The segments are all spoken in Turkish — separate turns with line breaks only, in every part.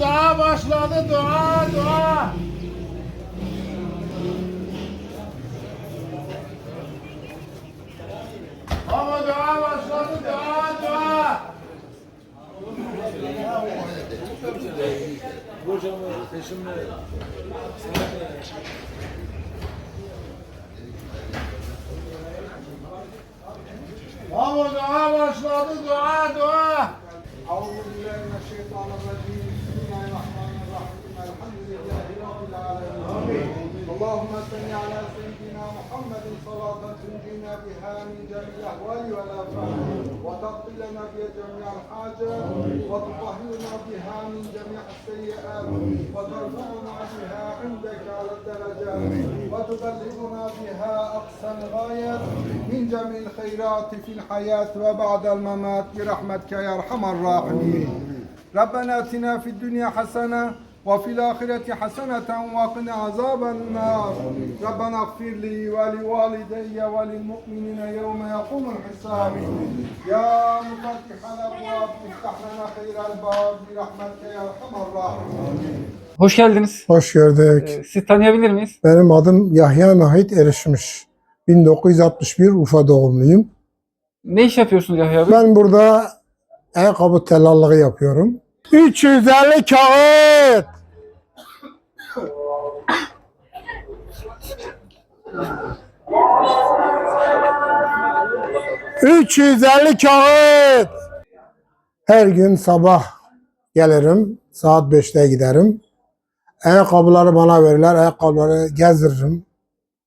dua başladı dua dua. Ama dua başladı dua dua. Ama dua başladı dua.
اللهم صل على سيدنا محمد صلاة تنجينا بها من جميع الأهوال والآفات وتقضي لنا بها جميع الحاجات وتطهرنا بها من جميع السيئات وترفعنا بها عندك على الدرجات وتبلغنا بها أقصى الغايات من جميع الخيرات في الحياة وبعد الممات برحمتك يا أرحم الراحمين. ربنا آتنا في الدنيا حسنة وفي الآخرة حسنة وقنا عذاب النار ربنا اغفر لي ولوالدي وللمؤمنين يوم يقوم الحساب يا مفتح الأبواب افتح لنا خير الباب برحمتك يا أرحم الراحمين
Hoş geldiniz.
Hoş gördük.
Ee, Sizi tanıyabilir miyiz?
Benim adım Yahya Nahit Erişmiş. 1961 Ufa doğumluyum.
Ne iş yapıyorsunuz Yahya Bey?
Ben burada ayakkabı tellallığı yapıyorum. 350 kağıt. ...350 kağıt. Her gün sabah gelirim. Saat 5'te giderim. Ayakkabıları bana verirler. Ayakkabıları gezdiririm.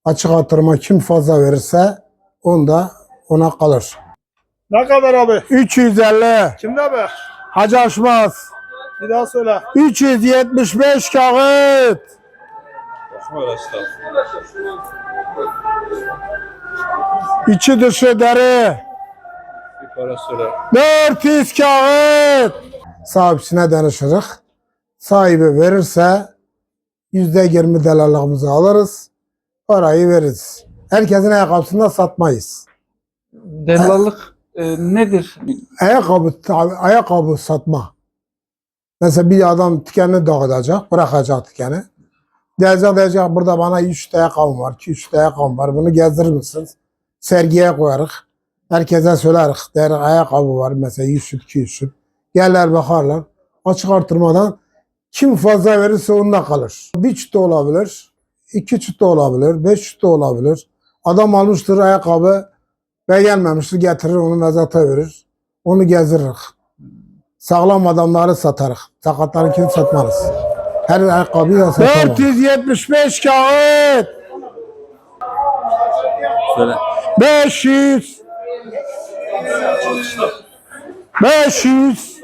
Açık artırma kim fazla verirse onda ona kalır.
Ne kadar abi?
350.
Kimde abi?
Hacı Aşmaz.
Bir daha söyle.
375 kağıt. İçi dışı deri. 400 kağıt. Sahibisine danışırız. Sahibi verirse yüzde yirmi delallığımızı alırız. Parayı veririz. Herkesin ayakkabısını da satmayız.
Dellallık e, nedir?
ayakkabı ayakkabı satma. Mesela bir adam tükeni dağıtacak, bırakacak tükeni. Gelecek diyecek burada bana 3 ayakkabım var, 2 3 ayakkabım var. Bunu gezdirir misiniz? Sergiye koyarız. Herkese söyleriz. Der ayakkabı var mesela 100 süt, 200 süt. Gelirler bakarlar. Açık artırmadan kim fazla verirse onda kalır. Bir çüt de olabilir, iki çüt de olabilir, beş çüt de olabilir. Adam almıştır ayakkabı, beğenmemiştir getirir onu mezata verir. Onu gezdirir. Sağlam adamları satarız. Sakatlarınkini satmarız. Her ayakkabıyı da satarız. 475 kağıt.
Söyle.
500. 500.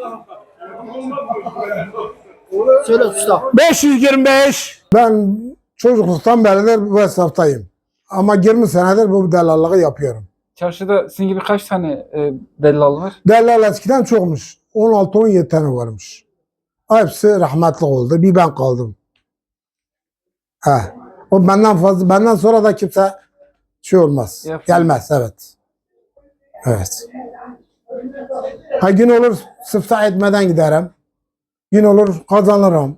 Söyle usta.
525. Ben çocukluktan beridir bu hesaptayım. Ama 20 senedir bu delallığı yapıyorum.
Çarşıda sizin gibi kaç tane e, dellal var?
Dellal eskiden çokmuş. 16-17 tane varmış. Hepsi rahmetli oldu. Bir ben kaldım. He. O benden fazla, benden sonra da kimse şey olmaz.
Yapsın.
Gelmez, evet. Evet. Ha gün olur sıfta etmeden giderim. Gün olur kazanırım.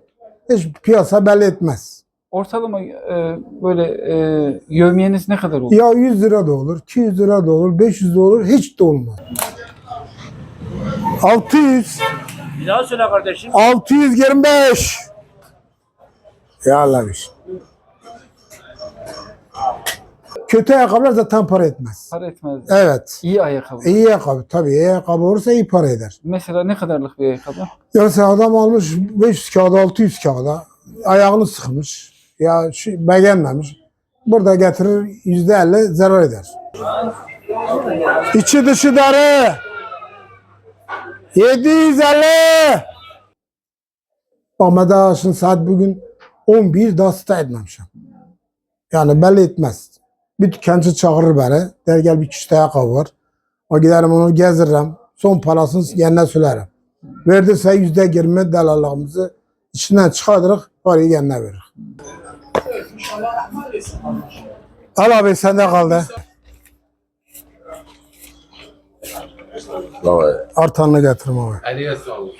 Hiç piyasa belli etmez.
Ortalama e, böyle e, yövmiyeniz ne kadar olur?
Ya 100 lira da olur, 200 lira da olur, 500 de olur, hiç de olmaz. 600.
Bir daha söyle kardeşim.
625. Ya Allah bir şey. Kötü ayakkabılar zaten para etmez.
Para etmez.
Evet.
İyi ayakkabı.
İyi ayakkabı tabii iyi ayakkabı olursa iyi para eder.
Mesela ne kadarlık bir ayakkabı?
Ya sen adam almış 500 kağıda 600 kağıda ayağını sıkmış. Ya şu, beğenmemiş. Burada getirir yüzde elli zarar eder. İçi dışı darı. 750. Ama daha saat bugün 11 daha sta etmemişim. Yani belli etmez. Bir tükenci çağırır beni. Der gel bir ayakkabı var. O giderim onu gezdiririm. Son parasını yerine söylerim. Verdiyse yüzde yirmi delallığımızı içinden çıkartırız. Parayı yerine verir. Al abi sende kaldı. Artanını getirme abi.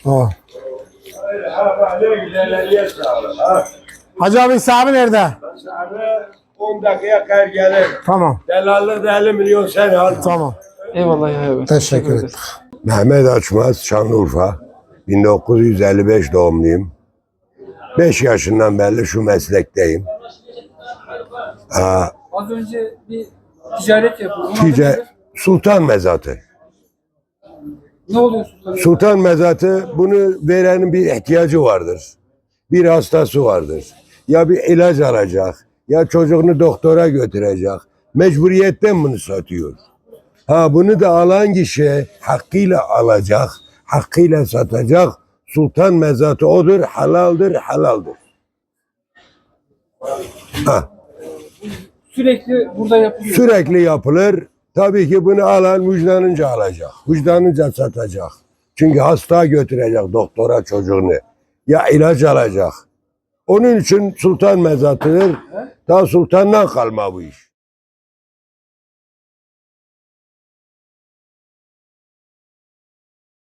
Tamam.
Eliye sağlık. Ha.
Hacı abi sahibi nerede?
Abi 10 dakikaya kar gelir.
Tamam.
Delallı da 50 milyon sen al.
Tamam.
Eyvallah ya abi.
Teşekkür ederim.
Mehmet Açmaz, Şanlıurfa. 1955 doğumluyum. 5 yaşından beri şu meslekteyim. Aa,
Az önce bir ticaret yapıyordum.
Tice, Sultan Mezatı.
Ne oluyor sultanım?
Sultan Mezatı bunu verenin bir ihtiyacı vardır. Bir hastası vardır. Ya bir ilaç alacak, ya çocuğunu doktora götürecek. Mecburiyetten bunu satıyor. Ha bunu da alan kişi hakkıyla alacak, hakkıyla satacak. Sultan Mezatı odur, halaldır, halaldır. Ha,
Sürekli burada yapılıyor.
sürekli yapılır. Tabii ki bunu alan vicdanınca alacak. Vicdanınca satacak. Çünkü hasta götürecek doktora çocuğunu. Ya ilaç alacak. Onun için sultan mezatıdır. Ta sultandan kalma bu iş.